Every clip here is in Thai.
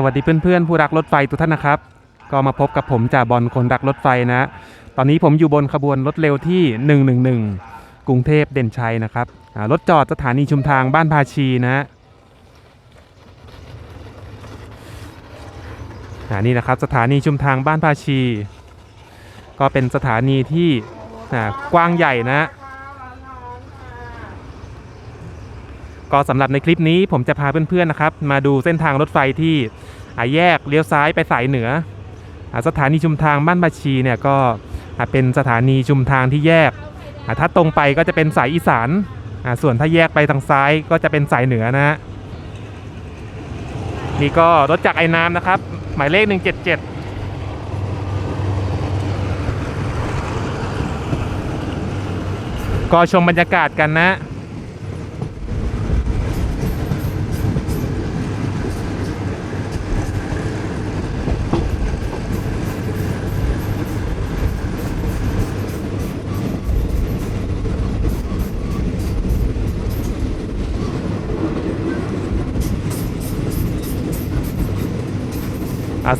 สวัสดีเพื่อนๆผู้รักรถไฟทุกท่านนะครับ ก็มาพบกับผมจ่าบอลคนรักรถไฟนะ ตอนนี้ผมอยู่บนขบวนรถเร็วที่ 111 กรุงเทพเด่นชัยนะครับรถจอดสถานีชุมทางบ้านภาชีนะนี่นะครับสถานีชุมทางบ้านภาชี ก็เป็นสถานีที่กว้างใหญ่นะ ก็สำหรับในคลิปนี้ผมจะพาเพื่อนๆนะครับ มาดูเส้นทางรถไฟที่อ่าแยกเลี้ยวซ้ายไปสายเหนืออาสถานีชุมทางบ้านบาชีเนี่ยก็อ่าเป็นสถานีชุมทางที่แยกอ่าถ้าตรงไปก็จะเป็นสายอีสานอ่าส่วนถ้าแยกไปทางซ้ายก็จะเป็นสายเหนือนะฮะนี่ก็รถจักรไอ้น้ำนะครับ หมายเลข 177ก็ชมบรรยากาศกันนะ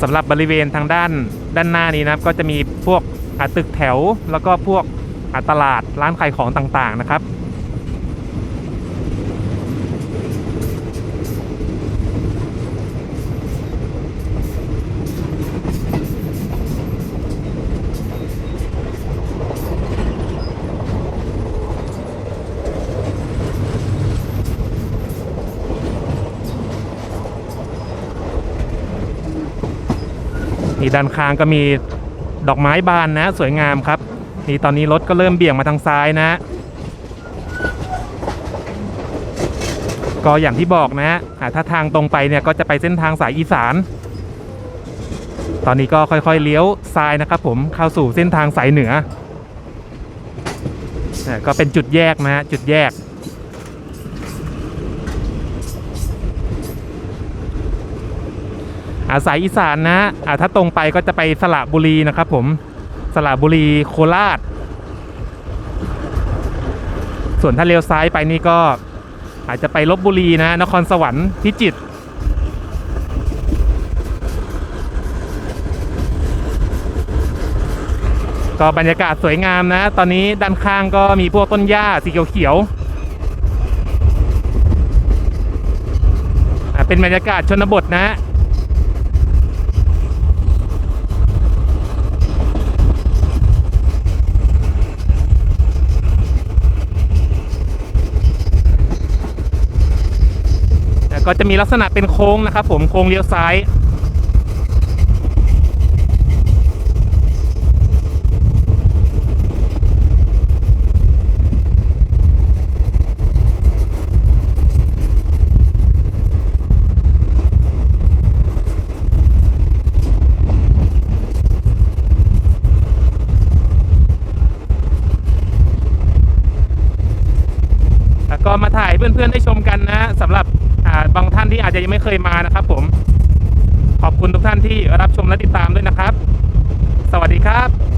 สำหรับบริเวณทางด้านด้านหน้านี้นะครับ ก็จะมีพวกตึกแถว แล้วก็พวกตลาดร้านขายของต่างๆนะครับ นี่ด้านข้างก็มีดอกไม้บานนะ สวยงามครับนี่ตอนนี้รถก็เริ่มเบี่ยงมาทางซ้ายนะ ก็อย่างที่บอกนะอ่าถ้าทางตรงไปเนี่ยก็จะไปเส้นทางสายอีสาน ตอนนี้ก็ค่อยๆเลี้ยวซ้ายนะครับ ผมเข้าสู่เส้นทางสายเหนือก็เป็นจุดแยกนะจุดแยก อาสายอีสานนะอ่าถ้าตรงไปก็จะไปสระบุรีนะครับผมสระบุรีโคราช ส่วนถ้าเลี้ยวซ้ายไปนี่ก็อาจจะไปลบบุรีนะ นครสวรรค์พิจิตรก็บรรยากาศสวยงามนะ ตอนนี้ด้านข้างก็มีพวกต้นหญ้าสีเขียวๆเป็นบรรยากาศชนบทนะ ก็จะมีลักษณะเป็นโค้งนะครับ ผมโค้งเลี้ยวซ้าย แล้วก็มาถ่ายเพื่อนๆได้ชมกันนะสำหรับ บางท่านที่อาจจะยังไม่เคยมานะครับ ผม ขอบคุณทุกท่านที่รับชมและติดตามด้วยนะครับ สวัสดีครับ